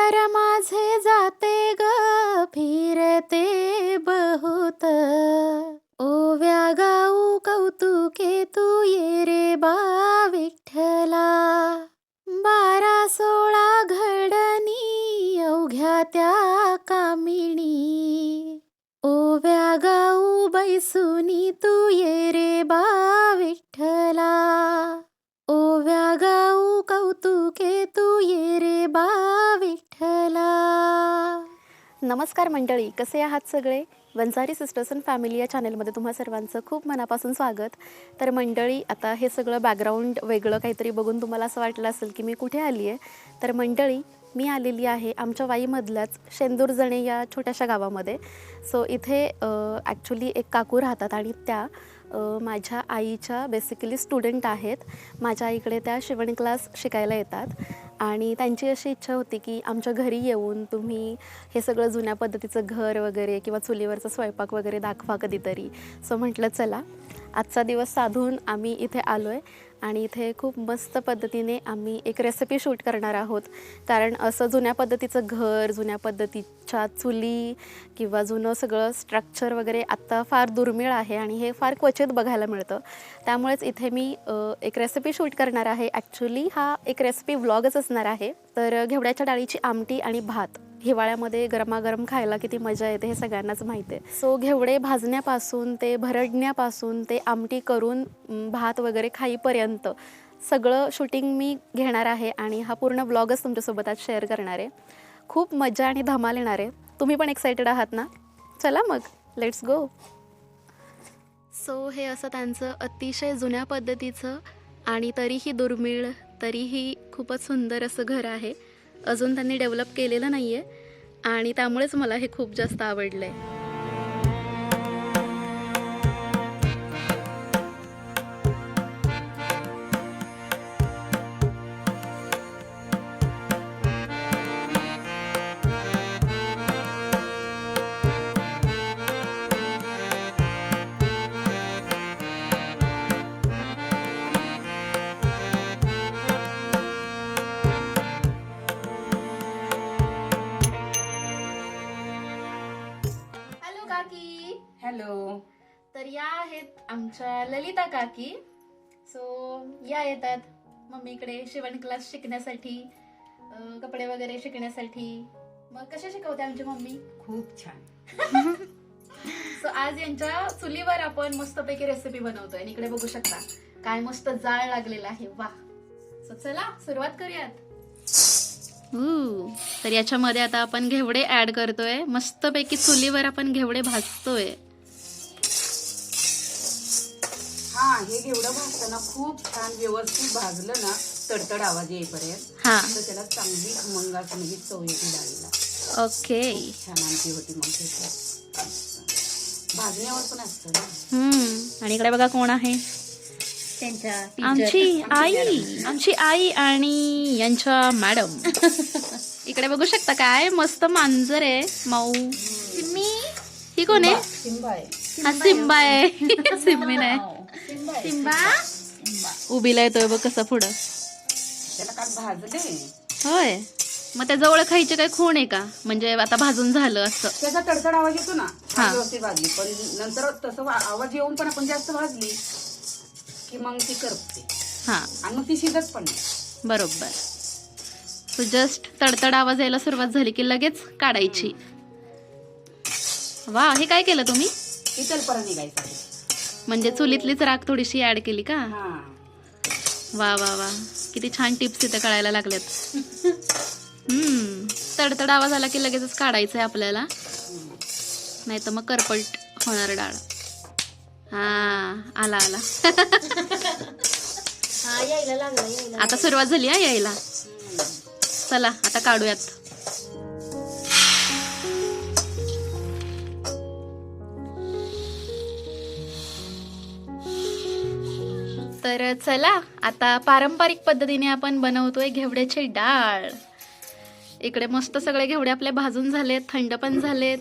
अंतर माझे जाते ग फिरते बहुत. ओव्या गाऊ कौतुके तू ये रे बा विठ्ठला. बारा सोळा घडणी अवघ्या त्या कामिणी. ओव्या गाऊ बैसुनी तू ये रे बा विठ्ठला. ओव्या गाऊ कौतुके तू ये रे बा नमस्कार मंडळी कसे आहात सगळे? वंजारी सिस्टर्स अँड फॅमिली या चॅनलमध्ये तुम्हा सर्वांचं खूप मनापासून स्वागत. तर मंडळी आता हे सगळं बॅकग्राऊंड वेगळं काहीतरी बघून तुम्हाला असं वाटलं असेल की मी कुठे आली आहे? तर मंडळी मी आलेली आहे आमच्या वाईमधल्याच शेंदूरजणे या छोट्याशा गावामध्ये. सो इथे ॲक्च्युली एक काकू राहतात आणि त्या माझ्या आईच्या बेसिकली स्टुडंट आहेत. माझ्या आईकडे त्या शिवण क्लास शिकायला येतात. आणि त्यांची अशी इच्छा होती की आमच्या घरी येऊन तुम्ही हे सगळं जुन्या पद्धतीचं घर वगैरे किंवा चुलीवरचा स्वयंपाक वगैरे दाखवा कधीतरी. सो म्हटलं चला आजचा दिवस साधून आम्ही इथे आलो आहे आणि इथे खूप मस्त पद्धतीने आम्ही एक रेसिपी शूट करणार आहोत. कारण असं जुन्या पद्धतीचं घर जुन्या पद्धतीच्या चुली किंवा जुनं सगळं स्ट्रक्चर वगैरे आत्ता फार दुर्मिळ आहे आणि हे फार क्वचित बघायला मिळतं. त्यामुळेच इथे मी एक रेसिपी शूट करणार आहे. ॲक्च्युली हा एक रेसिपी व्लॉगच असणार आहे. तर घेवड्याच्या डाळीची आमटी आणि भात. हिवाळ्यामध्ये गरमागरम खायला किती मजा येते हे सगळ्यांनाच माहिती आहे. सो घेवडे भाजण्यापासून ते भरडण्यापासून ते आमटी करून भात वगैरे खाईपर्यंत सगळं शूटिंग मी घेणार आहे आणि हा पूर्ण ब्लॉगच तुमच्यासोबत आज शेअर करणार आहे. खूप मजा आणि धमाल येणार आहे. तुम्ही पण एक्सायटेड आहात ना? चला मग लेट्स गो सो हे असं त्यांचं अतिशय जुन्या पद्धतीचं आणि तरीही दुर्मिळ तरीही खूपच सुंदर असं घर आहे. अजून त्यांनी डेव्हलप केलेलं नाही आहे आणि त्यामुळेच मला हे खूप जास्त आवडलं आहे हॅलो. तर या आहेत आमच्या ललिता काकी. सो या येतात. मम्मीकडे शिवण क्लास शिकण्यासाठी कपडे वगैरे शिकण्यासाठी. मग कसे शिकवते आमची मम्मी? खूप छान. सो आज यांच्या चुलीवर आपण मस्तपैकी रेसिपी बनवतोय. आणि इकडे बघू शकता काय मस्त जाळ लागलेला आहे. वा सो चला सुरुवात करूयात. तर याच्यामध्ये आता आपण घेवडे ऍड करतोय. मस्तपैकी चुलीवर आपण घेवडे भाजतोय. हा हे घेवडं भाजताना खूप छान व्यवस्थित भाजलं ना तडतड आवाज येईपर्यंत हा. तर त्याला चांगली खमंग असं म्हणजे चव येते डाळीला. ओके. छान आमटी होती मग त्याची भाजण्यावर पण असतं ना. हम्म. आणि इकडे बघा कोण आहे? त्यांच्या आमची आई. आमची आई आणि यांच्या मॅडम इकडे बघू शकता काय? मस्त मांजर आहे. माऊ. ही कोण आहे? हा सिम्बा आहे सिम्मी नाही सिम्बा उभीला येतोय बघ कसा पुढं. त्याला काल भाजले. होय. मग त्याचं ओळखायचे काय खूण आहे का? म्हणजे आता भाजून झालं असं. त्याचा तडतड आवाज येतो ना. हा. व्यवस्थित भाजली. पण नंतर तसं वा- आवाज येऊन पण आपण जास्त भाजली की मग ती करपते. हा. आणि मग ती शिजत पण नाही. बरोबर. सो जस्ट तडतड आवाज यायला सुरुवात झाली की लगेच काढायची. वा हे काय केलं तुम्ही? ती तेलपरा निघायचा म्हणजे चुलीतलीच राख थोडीशी ऍड केली का? हा. वा वा वा. किती छान टिप्स इथे कळायला लागल्यात. हम्म. तडतड आवाज आला की लगेचच काढायचं आहे आपल्याला. नाही तर मग करपट होणार डाळ. हा आला आला. आता सुरुवात झाली हा यायला. चला आता काढूयात. तर चला आता पारंपरिक पद्धतीने आपण बनवतोय घेवड्याची डाळ. इकडे मस्त सगळे घेवडे आपले भाजून झालेत थंड पण झालेत.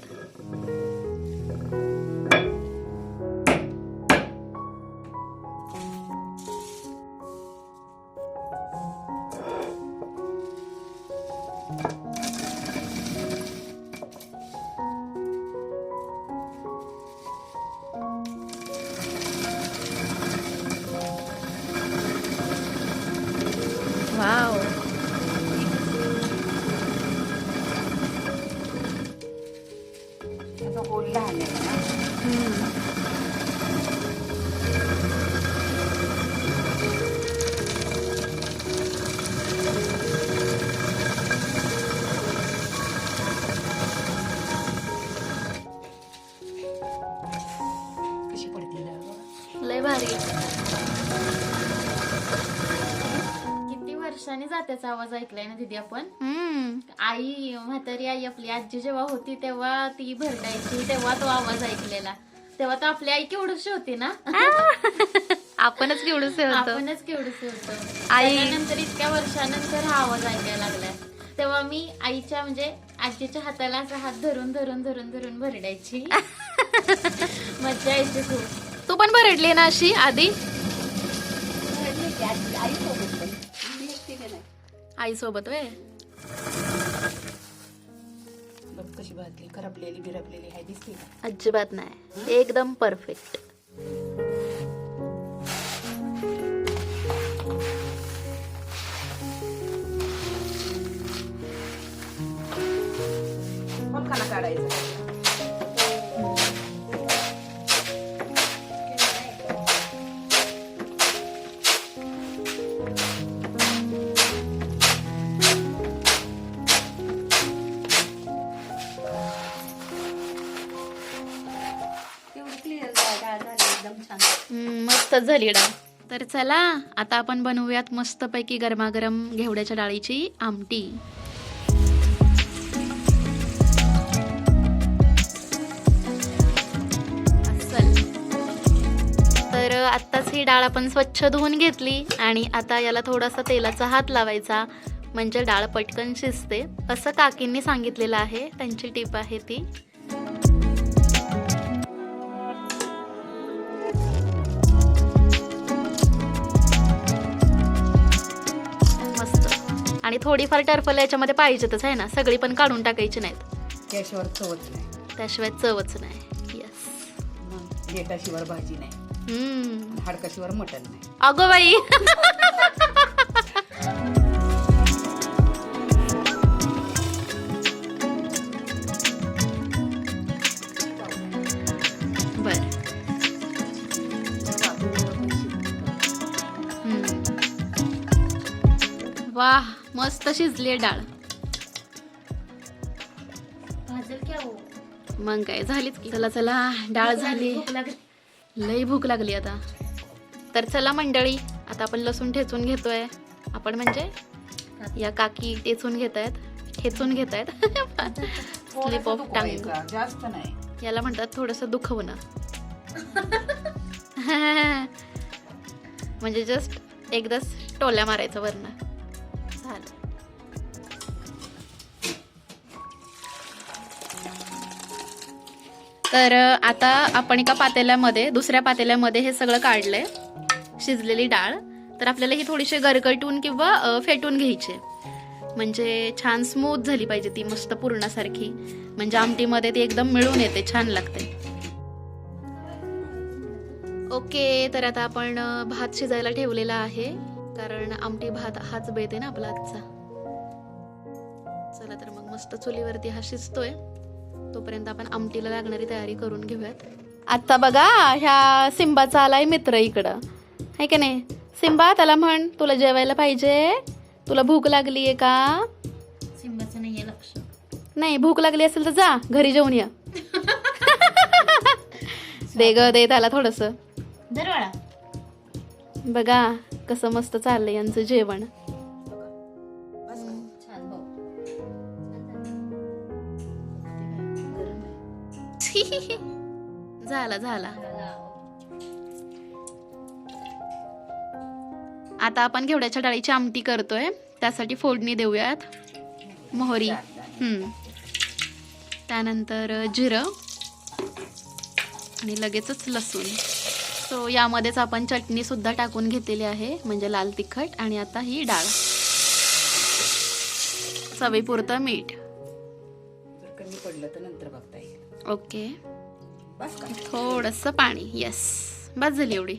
भारी. किती वर्षाने जात्याचा आवाज ऐकलाय ना दिदी आपण? आई म्हातारी आई आपली आजी जेव्हा होती तेव्हा ती भरडायची तेव्हा तो आवाज ऐकलेला. तेव्हा तो आपली आई केवढूशी होती ना? आपणच केवढूसे होतो. आपणच केवढूसे आई. नंतर इतक्या वर्षानंतर हा आवाज ऐकायला लागलाय. तेव्हा मी आईच्या म्हणजे आजीच्या हाताला असा हात धरून धरून धरून धरून भरडायची. मज्जा यायची खूप. तू पण भरडली ना अशी आधी? आई सोबत वे कशी भाजली खरपलेली बिरपलेली आहे दिसते अजिबात नाही. एकदम परफेक्ट मस्त झाली डाळ. तर चला आता आपण बनवूयात मस्तपैकी गरमागरम घेवड्याच्या डाळीची आमटी. तर आत्ताच ही डाळ आपण स्वच्छ धुवून घेतली आणि आता याला थोडासा तेलाचा हात लावायचा. म्हणजे डाळ पटकन शिजते. असं काकींनी सांगितलेलं आहे. त्यांची टीप आहे ती. आणि थोडीफार टर्फल याच्यामध्ये पाहिजेतच आहे ना? सगळी पण काढून टाकायची नाहीत. त्याशिवाय चवच नाही. त्याशिवाय चवच नाही. येस मग भाजी नाही. हम्म. हाडकाशिवाय मटण नाही. अगो बाई. मस्त शिजली डाळ. मग काय झालीच की. चला चला डाळ झाली. लई भूक लागली आता. तर चला मंडळी आता आपण लसूण ठेचून घेतोय. आपण म्हणजे या काकी टेचून घेत आहेत ठेचून घेत आहेत स्लिप ऑफ टांग दुखवायचं, जास्त नाही. याला म्हणतात थोडस दुखवणं. म्हणजे जस्ट एकदाच टोल्या मारायचं वरनं. तर आता आपण एका पातेल्यामध्ये दुसऱ्या पातेल्यामध्ये हे सगळं काढलंय शिजलेली डाळ. तर आपल्याला ही थोडीशी गरगटून किंवा फेटून घ्यायची आहे. म्हणजे छान स्मूथ झाली पाहिजे ती मस्त पूर्णासारखी. म्हणजे आमटीमध्ये ती एकदम मिळून येते छान लागते. ओके तर आता आपण भात शिजायला ठेवलेला आहे. कारण आमटी भात हाच बेत आहे ना आपला आजचा. चला तर मग मस्त चुलीवरती हा शिजतोय. तोपर्यंत आपण आमटीला लागणारी तयारी करून घेऊयात. आता बघा ह्या सिंबाचा आलाय मित्र इकडं. आहे का नाही? सिंबा त्याला म्हण तुला जेवायला पाहिजे. तुला भूक लागली आहे का? सिंबाचं नाहीये लक्ष. नाही भूक लागली असेल तर जा घरी जेवून या. दे ग दे त्याला थोडस. दरवाळा. बघा कसं मस्त चाललंय यांचं जेवण. झाला झाला. आता आपण घेवड्याच्या डाळीची आमटी करतोय. त्यासाठी फोडणी देऊयात. मोहरी. हम्म. त्यानंतर जिरं. आणि लगेचच लसूण. सो यामध्येच आपण चटणीसुद्धा टाकून घेतलेली आहे म्हणजे लाल तिखट. आणि आता ही डाळ. चवीपुरतं मीठ. पडलं तर नंतर बघता ओके. थोडस पाणी येस बस झाली एवढी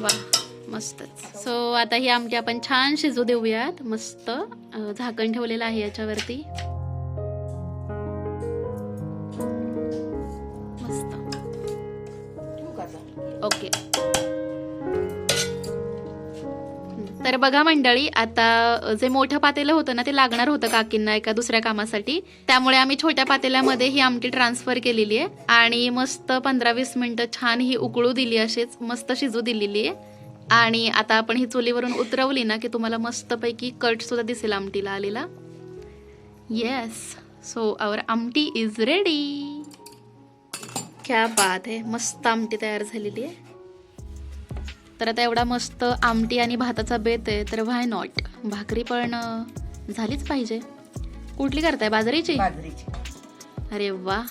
वा मस्तच. सो आता ही आमटी आपण छान शिजू देऊयात. मस्त झाकण ठेवलेलं आहे याच्यावरती. मस्त. ओके. तर बघा मंडळी आता जे मोठं पातेलं होतं ना ते लागणार होतं काकींना एका दुसऱ्या कामासाठी. त्यामुळे आम्ही छोट्या पातेल्यामध्ये ही आमटी ट्रान्सफर केलेली आहे. आणि मस्त पंधरा वीस मिनिटं छान ही उकळू दिली अशीच मस्त शिजू दिलेली आहे. आणि आता आपण ही चुलीवरून उतरवली ना की तुम्हाला मस्तपैकी कट सुद्धा दिसेल आमटीला आलेला. येस सो आवर आमटी इज रेडी क्या बात आहे. मस्त आमटी तयार झालेली आहे. तर आता एवढा मस्त आमटी आणि भाताचा बेत आहे तर व्हाय नॉट भाकरी पण झालीच पाहिजे. कुठली करताय? बाजरीची? बाजरीची. अरे वा.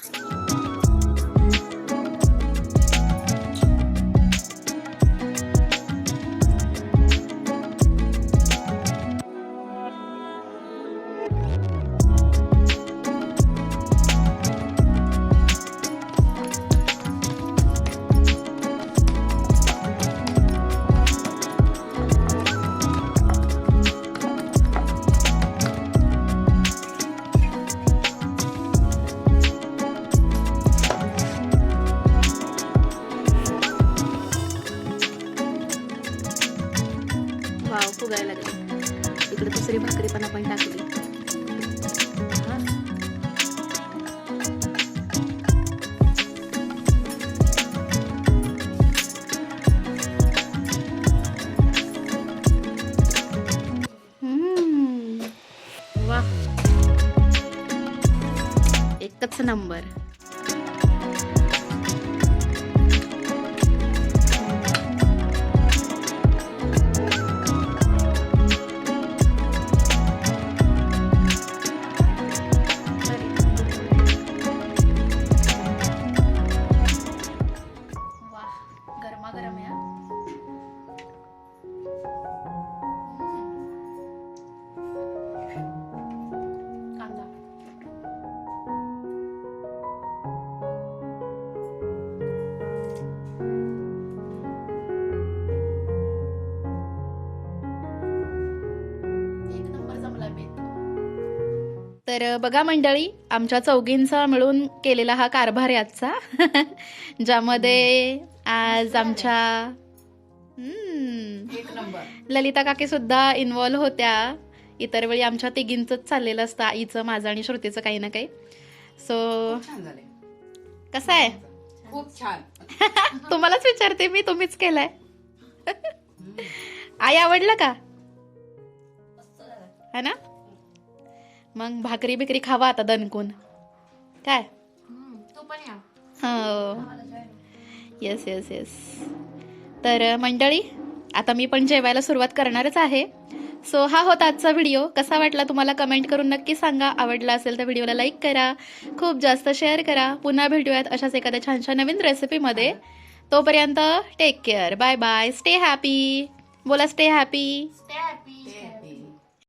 एकच नंबर. तर बघा मंडळी आमच्या चौघींचा मिळून केलेला हा कारभार आहे आजचा ज्यामध्ये आज आमच्या ललिता काकी सुद्धा इन्व्हॉल्व होत्या. इतर वेळी आमच्या तिघींचंच चाललेलं असतं आईचं माझं आणि श्रुतीचं काही ना काही. सो कसं आहे? खूप छान. तुम्हालाच विचारते मी तुम्हीच केलाय. आई आवडलं का? है ना? मग भाकरी बिकरी खावा आता दणकून. काय? तू पण या. हो. येस येस येस तर मंडळी आता मी पण जेवायला सुरुवात करणारच आहे. सो हा होता आजचा व्हिडिओ कसा वाटला तुम्हाला कमेंट करून नक्की सांगा. आवडला असेल तर व्हिडिओला लाईक करा. खूप जास्त शेअर करा. पुन्हा भेटूयात अशाच एखाद्या छानशा नवीन रेसिपीमध्ये तोपर्यंत take care bye bye stay happy बोला स्टे हॅपी स्टे हॅपी